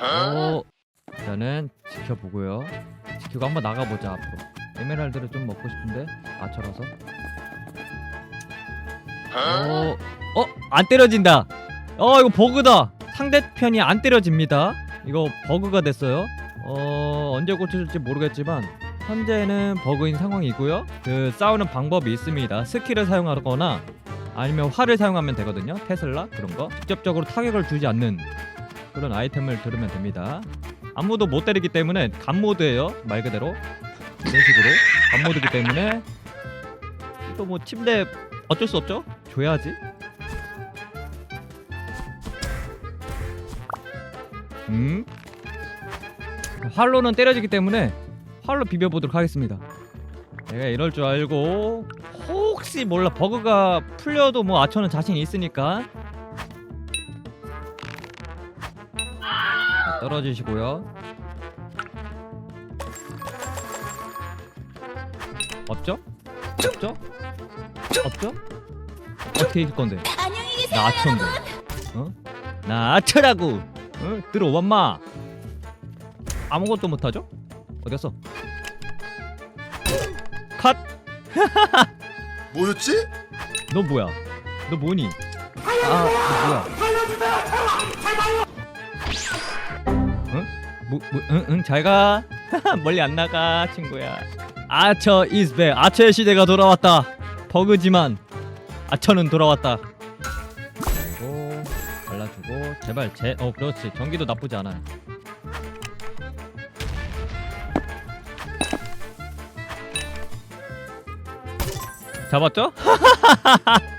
어, 일단은 지켜보고요. 지키고 한번 나가보자 앞으로. 에메랄드를 좀 먹고 싶은데 아처라서. 어, 어, 안 때려진다. 어, 이거 버그다. 상대편이 안 때려집니다. 이거 버그가 됐어요. 어, 언제 고쳐질지 모르겠지만 현재는 버그인 상황이고요. 그 싸우는 방법이 있습니다. 스킬을 사용하거나 아니면 활을 사용하면 되거든요. 테슬라 그런 거. 직접적으로 타격을 주지 않는 그런 아이템을 들으면 됩니다. 아무도 못 때리기 때문에 간 모드예요. 말 그대로 이런 식으로 간 모드기 때문에 또 뭐 침대 어쩔 수 없죠. 줘야지. 음. 활로는 때려지기 때문에 활로 비벼보도록 하겠습니다. 내가 이럴 줄 알고 혹시 몰라 버그가 풀려도 뭐 아처는 자신 있으니까 떨어지시고요. 없죠? 없죠? 없죠? 어떻게 이길 건데? 안녕히 계세요. 나 아처인데. 어? 나 아처라고. 어? 들어와 마. 아무것도 못 하죠? 어디 갔어? 컷. 뭐였지? 너 뭐야? 너 뭐니? 아, 너 뭐야? 응? 뭐, 뭐, 응, 응, 잘 가. 멀리 안 나가, 친구야. 아처 back. 아처의 시대가 돌아왔다. 버그지만 아처는 돌아왔다. 오, 발라주고 제발 제, 어, 그렇지. 전기도 나쁘지 않아요. 잡았죠?